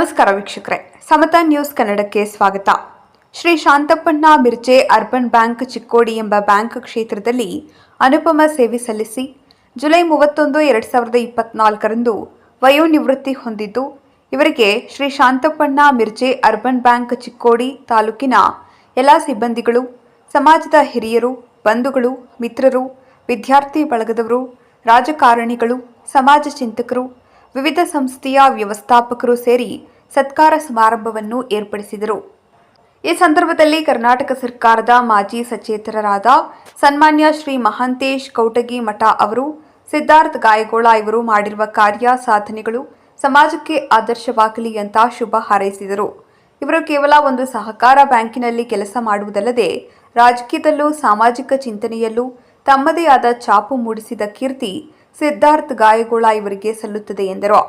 ನಮಸ್ಕಾರ ವೀಕ್ಷಕರೇ. ಸಮತಾ ನ್ಯೂಸ್ ಕನ್ನಡಕ್ಕೆ ಸ್ವಾಗತ. ಶ್ರೀ ಶಾಂತಪ್ಪಣ್ಣ ಮಿರ್ಜೆ ಅರ್ಬನ್ ಬ್ಯಾಂಕ್ ಚಿಕ್ಕೋಡಿ ಎಂಬ ಬ್ಯಾಂಕ್ ಕ್ಷೇತ್ರದಲ್ಲಿ ಅನುಪಮ ಸೇವೆ ಸಲ್ಲಿಸಿ ಜುಲೈ ಮೂವತ್ತೊಂದು, ಎರಡು ಸಾವಿರದ ಇಪ್ಪತ್ನಾಲ್ಕರಂದು ವಯೋನಿವೃತ್ತಿ ಹೊಂದಿದ್ದು, ಇವರಿಗೆ ಶ್ರೀ ಶಾಂತಪ್ಪಣ್ಣ ಮಿರ್ಜೆ ಅರ್ಬನ್ ಬ್ಯಾಂಕ್ ಚಿಕ್ಕೋಡಿ ತಾಲೂಕಿನ ಎಲ್ಲ ಸಿಬ್ಬಂದಿಗಳು, ಸಮಾಜದ ಹಿರಿಯರು, ಬಂಧುಗಳು, ಮಿತ್ರರು, ವಿದ್ಯಾರ್ಥಿ ಬಳಗದವರು, ರಾಜಕಾರಣಿಗಳು, ಸಮಾಜ ಚಿಂತಕರು ವಿವಿಧ ಸಂಸ್ಥೆಯ ವ್ಯವಸ್ಥಾಪಕರು ಸೇರಿ ಸತ್ಕಾರ ಸಮಾರಂಭವನ್ನು ಏರ್ಪಡಿಸಿದರು. ಈ ಸಂದರ್ಭದಲ್ಲಿ ಕರ್ನಾಟಕ ಸರ್ಕಾರದ ಮಾಜಿ ಸಚೇತರರಾದ ಸನ್ಮಾನ್ಯ ಶ್ರೀ ಮಹಾಂತೇಶ್ ಕೌಟಗಿ ಮಠ ಅವರು, ಸಿದ್ಧಾರ್ಥ್ ಗಾಯಗೋಳ ಇವರು ಮಾಡಿರುವ ಕಾರ್ಯ, ಸಾಧನೆಗಳು ಸಮಾಜಕ್ಕೆ ಆದರ್ಶವಾಗಲಿ ಅಂತ ಶುಭ ಹಾರೈಸಿದರು. ಇವರು ಕೇವಲ ಒಂದು ಸಹಕಾರ ಬ್ಯಾಂಕಿನಲ್ಲಿ ಕೆಲಸ ಮಾಡುವುದಲ್ಲದೆ ರಾಜಕೀಯದಲ್ಲೂ, ಸಾಮಾಜಿಕ ಚಿಂತನೆಯಲ್ಲೂ ತಮ್ಮದೇ ಆದ ಛಾಪು ಮೂಡಿಸಿದ ಕೀರ್ತಿ ಸಿದ್ಧಾರ್ಥ್ ಗಾಯಗೋಳ ಇವರಿಗೆ ಸಲ್ಲುತ್ತದೆ ಎಂದರು.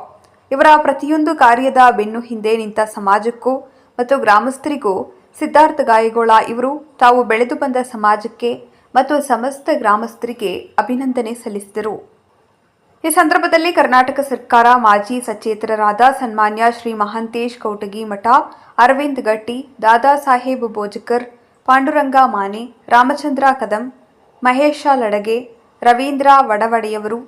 ಇವರ ಪ್ರತಿಯೊಂದು ಕಾರ್ಯದ ಬೆನ್ನು ಹಿಂದೆ ನಿಂತ ಸಮಾಜಕ್ಕೂ ಮತ್ತು ಗ್ರಾಮಸ್ಥರಿಗೂ ಸಿದ್ಧಾರ್ಥ ಗಾಯಗೋಳ ಇವರು ತಾವು ಬೆಳೆದು ಬಂದ ಸಮಾಜಕ್ಕೆ ಮತ್ತು ಸಮಸ್ತ ಗ್ರಾಮಸ್ಥರಿಗೆ ಅಭಿನಂದನೆ ಸಲ್ಲಿಸಿದರು. ಈ ಸಂದರ್ಭದಲ್ಲಿ ಕರ್ನಾಟಕ ಸರ್ಕಾರ ಮಾಜಿ ಸಚೇತರರಾದ ಸನ್ಮಾನ್ಯ ಶ್ರೀ ಮಹಾಂತೇಶ್ ಕೌಟಗಿ ಮಠ, ಅರವಿಂದ್ ಗಟ್ಟಿ, ದಾದಾ ಸಾಹೇಬ್ ಬೋಜಕರ್ ಪಾಂಡುರಂಗ ಮಾನೆ, ರಾಮಚಂದ್ರ ಕದಂ, ಮಹೇಶ ಲಡಗೆ ರವೀಂದ್ರ ವಡವಡೆಯವರು.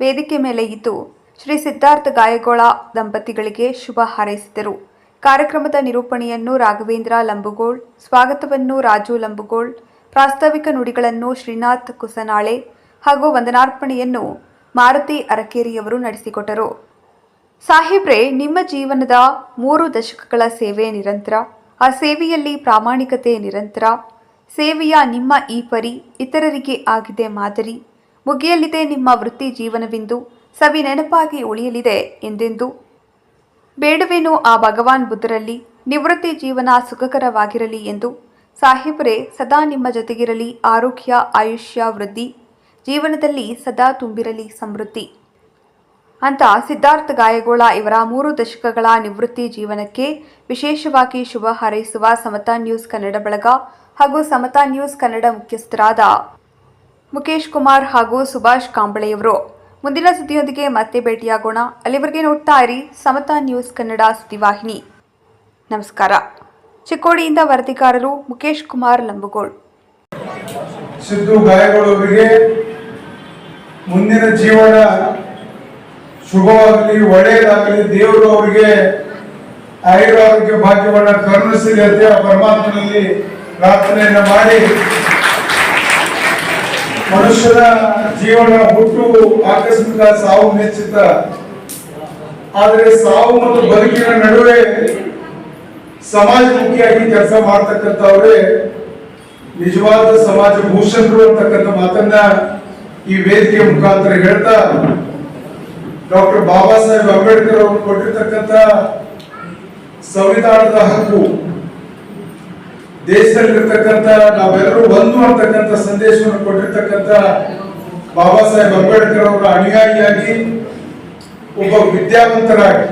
ವೇದಿಕೆ ಮೇಲೆ ಇದ್ದು ಶ್ರೀ ಸಿದ್ಧಾರ್ಥ ಗಾಯಗೋಳ ದಂಪತಿಗಳಿಗೆ ಶುಭ ಹಾರೈಸಿದರು. ಕಾರ್ಯಕ್ರಮದ ನಿರೂಪಣೆಯನ್ನು ರಾಘವೇಂದ್ರ ಲಂಬುಗೋಳ್, ಸ್ವಾಗತವನ್ನು ರಾಜು ಲಂಬುಗೋಳ್, ಪ್ರಾಸ್ತಾವಿಕ ನುಡಿಗಳನ್ನು ಶ್ರೀನಾಥ್ ಕುಸನಾಳೆ ಹಾಗೂ ವಂದನಾರ್ಪಣೆಯನ್ನು ಮಾರುತಿ ಅರಕೇರಿಯವರು ನಡೆಸಿಕೊಟ್ಟರು. ಸಾಹೇಬ್ರೆ, ನಿಮ್ಮ ಜೀವನದ ಮೂರು ದಶಕಗಳ ಸೇವೆ ನಿರಂತರ, ಆ ಸೇವೆಯಲ್ಲಿ ಪ್ರಾಮಾಣಿಕತೆ ನಿರಂತರ ಸೇವೆಯ ನಿಮ್ಮ ಈ ಪರಿ? ಇತರರಿಗೆ ಆಗಿದೆ ಮಾದರಿ. ಮುಗಿಯಲಿದೆ ನಿಮ್ಮ ವೃತ್ತಿ ಜೀವನವೆಂದು. ಸವಿ ನೆನಪಾಗಿ ಉಳಿಯಲಿದೆ ಎಂದೆಂದು? ಬೇಡವೇನೋ ಆ ಭಗವಾನ್ ಬುದ್ಧರಲ್ಲಿ. ನಿವೃತ್ತಿ ಜೀವನ ಸುಖಕರವಾಗಿರಲಿ ಎಂದು. ಸಾಹೇಬರೇ, ಸದಾ ನಿಮ್ಮ ಜೊತೆಗಿರಲಿ. ಆರೋಗ್ಯ, ಆಯುಷ್ಯ, ವೃದ್ಧಿ. ಜೀವನದಲ್ಲಿ ಸದಾ ತುಂಬಿರಲಿ ಸಮೃದ್ಧಿ. ಅಂತ ಸಿದ್ಧಾರ್ಥ ಗಾಯಗೋಳ ಇವರ ಮೂರು ದಶಕಗಳ ನಿವೃತ್ತಿ ಜೀವನಕ್ಕೆ ವಿಶೇಷವಾಗಿ ಶುಭ ಹಾರೈಸುವ ಸಮತಾ ನ್ಯೂಸ್ ಕನ್ನಡ ಬಳಗ ಹಾಗೂ ಸಮತಾ ನ್ಯೂಸ್ ಕನ್ನಡ ಮುಖ್ಯಸ್ಥರಾದ ಮುಖೇಶ್ ಕುಮಾರ್ ಹಾಗೂ ಸುಭಾಷ್ ಕಾಂಬಳೆಯವರು. ಮುಂದಿನ ಸುದ್ದಿಯೊಂದಿಗೆ ಮತ್ತೆ ಭೇಟಿಯಾಗೋಣ. ಅಲ್ಲಿವರೆಗೆ ನೋಡ್ತಾ ಇರಿ ಸಮತಾ ನ್ಯೂಸ್ ಕನ್ನಡ ಸುದ್ದಿವಾಹಿನಿ. ನಮಸ್ಕಾರ. ಚಿಕ್ಕೋಡಿಯಿಂದ ವರದಿಗಾರರು ಮುಖೇಶ್ ಕುಮಾರ್ ಲಂಬುಗೋಳ್. ಸಿದ್ದು ಗಾಯಗಳವರಿಗೆ ಮುಂದಿನ ಜೀವನ ಶುಭವಾಗಲಿ, ಒಳ್ಳೆಯದಾಗಲಿ, ದೇವರು ಅವರಿಗೆ ಆಯುರಾರೋಗ್ಯ ಭಾಗ್ಯವನ್ನ ಕರುಣಿಸಲಿ ಅಂತ ಪರಮಾತ್ಮನಲ್ಲಿ ಪ್ರಾರ್ಥನೆಯನ್ನ ಮಾಡಿ. ಮನುಷ್ಯನ ಜೀವನ ಹುಟ್ಟು ಆಕಸ್ಮಿಕ ಸಾವು ನಿಶ್ಚಿತ ಆದರೆ ಸಾವು ಮತ್ತು ಬದುಕಿನ ನಡುವೆ ಸಮಾಜಮುಖಿಯಾಗಿ ಕೆಲಸ ಮಾಡ್ತಕ್ಕಂಥವ್ರೆ, ನಿಜವಾದ ಸಮಾಜ ಭೂಷಣರು ಅಂತಕ್ಕಂಥ ಮಾತನ್ನ ಈ ವೇದಿಕೆ ಮುಖಾಂತರ ಹೇಳ್ತಾ ಡಾಕ್ಟರ್ ಬಾಬಾ ಸಾಹೇಬ್ ಅಂಬೇಡ್ಕರ್ ಅವರು ಕೊಟ್ಟಿರ್ತಕ್ಕಂಥ ಸಂವಿಧಾನದ ಹಕ್ಕು, ದೇಶದಲ್ಲಿರ್ತಕ್ಕಂಥ ನಾವೆಲ್ಲರೂ ಒಂದು ಅಂತಕ್ಕಂತ ಸಂದೇಶವನ್ನು ಕೊಟ್ಟಿರ್ತಕ್ಕಂಥ ಬಾಬಾ ಸಾಹೇಬ್ ಅಂಬೇಡ್ಕರ್ ಅವರ ಅನುಯಾಯಿಯಾಗಿ ಒಬ್ಬ ವಿದ್ಯಾವಂತರಾಗಿ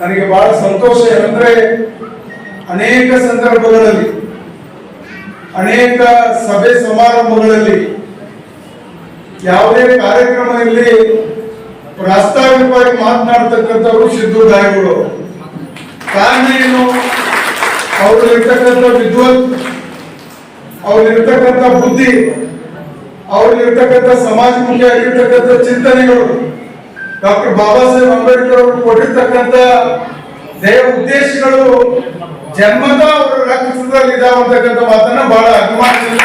ನನಗೆ ಬಹಳ ಸಂತೋಷ ಏನಂದ್ರೆ ಅನೇಕ ಸಂದರ್ಭಗಳಲ್ಲಿ, ಅನೇಕ ಸಭೆ ಸಮಾರಂಭಗಳಲ್ಲಿ ಯಾವುದೇ ಕಾರ್ಯಕ್ರಮ ಇಲ್ಲಿ ಪ್ರಾಸ್ತಾವಿಕವಾಗಿ ಮಾತನಾಡ್ತಕ್ಕಂಥವ್ರು ಸಿದ್ದು ಗಾಯಗಳು ಕಾರಣ ಏನು? ಅವ್ರಲ್ಲಿರ್ತಕ್ಕಂಥ ವಿದ್ವತ್, ಅವ್ರಲ್ಲಿರ್ತಕ್ಕಂಥ ಬುದ್ಧಿ, ಅವ್ರಲ್ಲಿರ್ತಕ್ಕಂಥ ಸಮಾಜಮುಖಿಯಾಗಿರ್ತಕ್ಕಂಥ ಚಿಂತನೆಗಳು. ಡಾಕ್ಟರ್ ಬಾಬಾ ಸಾಹೇಬ್ ಅಂಬೇಡ್ಕರ್ ಅವರು ಕೊಟ್ಟಿರ್ತಕ್ಕಂಥ ದೇಹ ಉದ್ದೇಶಗಳು ಜನ್ಮದ ಅವರ ರಕ್ತದಲ್ಲಿ ಇದಾವಂತಕ್ಕಂಥ ಮಾತನ್ನ ಬಹಳ ಅಭಿಮಾನದಿಂದ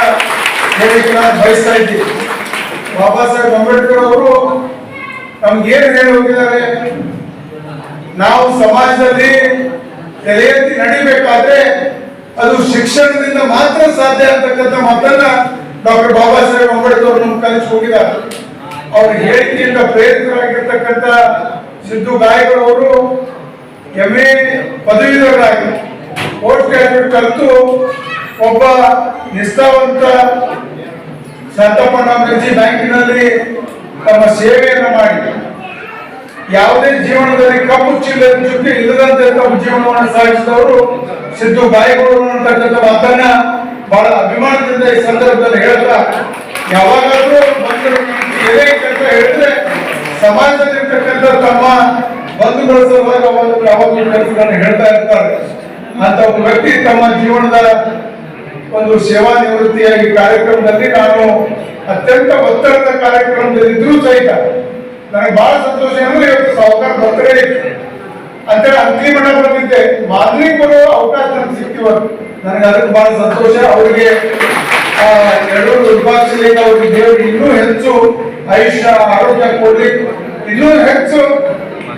ಹೇಳಿಕೆ ನಾನು ಬಯಸ್ತಾ ಇದ್ದೀನಿ. ಬಾಬಾ ಸಾಹೇಬ್ ಅಂಬೇಡ್ಕರ್ ಅವರು ನಮ್ಗೆ ಏನ್ ಹೇಳಿ ಹೋಗಿದ್ದಾರೆ ನಾವು ಸಮಾಜದಲ್ಲಿ ತಲೆ ಎತ್ತಿ ನಡಿಬೇಕಾದ್ರೆ ಅದು ಶಿಕ್ಷಣದಿಂದ ಮಾತ್ರ ಸಾಧ್ಯ ಅಂತಕ್ಕಂಥ ಮಾತನ್ನ ಡಾಕ್ಟರ್ ಬಾಬಾ ಸಾಹೇಬ್ ಅಂಬೇಡ್ಕರ್ ನಮ್ಗೆ ಕಲಿಸಿ ಹೋಗಿದ್ದಾರೆ ಅವ್ರ ಹೇಳಿಕೆಯಿಂದ ಪ್ರೇರಿತರಾಗಿರ್ತಕ್ಕಂಥ ಸಿದ್ದು ಗಾಯಗಳವರು ಎಂ ಎ ಪದವೀಧರರಾಗಿ ಪೋಸ್ಟ್ ಗ್ರಾಜುಯೇಟ್ ಕಲಿತು ಒಬ್ಬ ನಿಷ್ಠಾವಂತ ಮಿರ್ಜಿ ಬ್ಯಾಂಕಿನಲ್ಲಿ ತಮ್ಮ ಸೇವೆಯನ್ನು ಮಾಡಿ. ಯಾವುದೇ ಜೀವನದಲ್ಲಿ ಕಪ್ಪು ಚೀಲ ಚುಕ್ಕಿ ಇಲ್ಲದಂತೆ ತಮ್ಮ ಜೀವನವನ್ನು ಸಾಗಿಸಿದವರು ಸಿದ್ದು ಬಾಯಿಗಳು ಅಂತಕ್ಕಂಥ ಬಹಳ ಅಭಿಮಾನದಿಂದ ಈ ಸಂದರ್ಭದಲ್ಲಿ ಹೇಳ್ತಾ, ಯಾವಾಗಾದ್ರೂ ಮಕ್ಕಳು ಅಂತ ಹೇಳಿದ್ರೆ ಸಮಾಜದಲ್ಲಿರ್ತಕ್ಕಂಥ ತಮ್ಮ ಬಂಧುಗಳ ಅವಾಗ ಯಾವಾಗಲೂ ಕೆಲಸಗಳನ್ನು ಹೇಳ್ತಾ ಇರ್ತಾರೆ. ಅಂತ ಒಬ್ಬ ವ್ಯಕ್ತಿ ತಮ್ಮ ಜೀವನದ ಒಂದು ಸೇವಾ ನಿವೃತ್ತಿಯಾಗಿ ಕಾರ್ಯಕ್ರಮದಲ್ಲಿ ನಾನು ಅತ್ಯಂತ ಒತ್ತಡದ ಕಾರ್ಯಕ್ರಮದಲ್ಲಿದ್ದರೂ ಸಹಿತ ನನಗೆ ಬಹಳ ಸಂತೋಷ. ಅಂದ್ರೆ ಇವತ್ತು ಸಾವುಕಾರ ಬರ್ತಾರೆ ಅಂತೇಳಿ ಅಗ್ನಿ ಮಠ ಬಂದಿದ್ದೆ. ಮಾದರಿಗಳು ಅವಕಾಶ ನನಗೆ ಸಿಕ್ತಿವತ್ತು ನನಗೆ ಅದಕ್ಕೆ ಬಹಳ ಸಂತೋಷ. ಅವರಿಗೆ ಎರಡೂ ಎರಡು ಅವರಿಗೆ ಅವ್ರಿಗೆ ದೇವರು ಇನ್ನೂ ಹೆಚ್ಚು ಆಯುಷ್ಯ, ಆರೋಗ್ಯ ಕೊಡ್ಲಿ ಇನ್ನೂ ಹೆಚ್ಚು.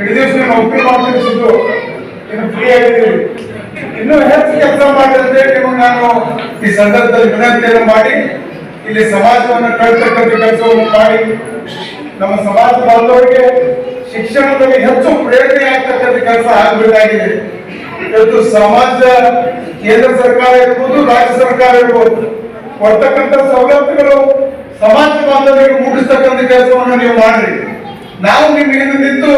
ಇಡೀ ದಿವಸ ನೌಕರಿ ಮಾಡ್ತಿದ್ದು ಇನ್ನು ಫ್ರೀ ಆಗಿದ್ದೀವಿ. ಇನ್ನೂ ಹೆಚ್ಚು ಕೆಲಸ ಮಾಡಿದಂತೆ ನಿಮಗೆ ನಾನು ಈ ಸಂದರ್ಭದಲ್ಲಿ ವಿನಂತಿಯನ್ನು ಮಾಡಿ, ಇಲ್ಲಿ ಸಮಾಜವನ್ನು ಕಳ್ತಕ್ಕಂಥ ಕೆಲಸವನ್ನು ಮಾಡಿ. ನಮ್ಮ ಸಮಾಜ ಬಾಂಧವರಿಗೆ ಶಿಕ್ಷಣದಲ್ಲಿ ಹೆಚ್ಚು ಪ್ರೇರಣೆ ಆಗ್ತಕ್ಕಂಥ ಕೆಲಸ ಆಗಬೇಕಾಗಿದೆ. ಇವತ್ತು ಸಮಾಜ, ಕೇಂದ್ರ ಸರ್ಕಾರ ಇರ್ಬೋದು, ರಾಜ್ಯ ಸರ್ಕಾರ ಇರ್ಬೋದು, ಕೊಡ್ತಕ್ಕಂಥ ಸೌಲಭ್ಯಗಳು ಸಮಾಜ ಬಾಂಧವರಿಗೆ ಮುಟ್ಟಿಸ್ತಕ್ಕಂಥ ಕೆಲಸವನ್ನು ನೀವು ಮಾಡ್ರಿ. ನಾವು ನಿಮ್ಮ ಹಿಂದೆ ನಿಂತು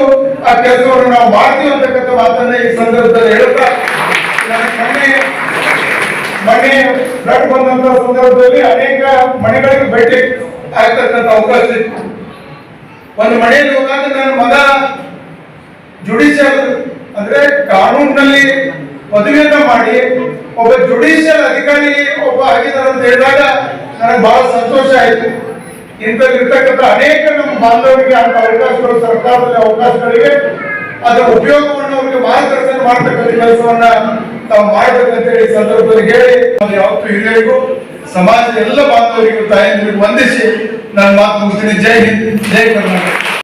ಆ ಕೆಲಸವನ್ನು ನಾವು ಮಾಡ್ತೀವಿ ಅಂತಕ್ಕಂಥ ಮಾತನ್ನ ಈ ಸಂದರ್ಭದಲ್ಲಿ ಹೇಳ್ತಾ ಮನೆ ಫ್ಲಡ್ ಬಂದಂತ ಸಂದರ್ಭದಲ್ಲಿ ಅನೇಕ ಮನೆಗಳಿಗೆ ಭೇಟಿ ಆಗ್ತಕ್ಕಂಥ ಅವಕಾಶ ಇತ್ತು. ಒಂದು ಮನೆಯಲ್ಲಿ ಹೋದಾಗ ನನ್ನ ಮಗ ಜುಡಿಷಿಯಲ್ ಅಂದ್ರೆ ಕಾನೂನಿನಲ್ಲಿ ಮದುವೆಯನ್ನ ಮಾಡಿ ಒಬ್ಬ ಜುಡಿಷಿಯಲ್ ಅಧಿಕಾರಿ ಒಬ್ಬ ಆಗಿದ್ದಾರೆ ಅಂತ ಹೇಳಿದಾಗ ನನಗೆ ಬಹಳ ಸಂತೋಷ ಆಯಿತು. ಇಂಥದ್ದಿರ್ತಕ್ಕಂಥ ಅನೇಕ ನಮ್ಮ ಬಾಂಧವರಿಗೆ ಅಂತ ಅವಕಾಶಗಳು, ಸರ್ಕಾರದಲ್ಲಿ ಅವಕಾಶಗಳಿವೆ. ಅದರ ಉಪಯೋಗವನ್ನು ಅವರಿಗೆ ಮಾರ್ಗದರ್ಶನ ಮಾಡ್ತಕ್ಕಂಥ ಕೆಲಸವನ್ನ ತಾವು ಮಾಡ್ಬೇಕಂತ ಹೇಳಿ ಈ ಸಂದರ್ಭದಲ್ಲಿ ಹೇಳಿ ಯಾವತ್ತೂ ಹಿರಿಯರಿಗೂ, ಸಮಾಜದ ಎಲ್ಲ ಬಾಂಧವರಿಗೂ ತಾಯಂದಿರಿಗೂ ವಂದಿಸಿ ನನ್ನ ಮಾತು ಮುಗಿಸ್ತೀನಿ. ಜೈ ಹಿಂದ್, ಜೈ ಕರ್ನಾಟಕ.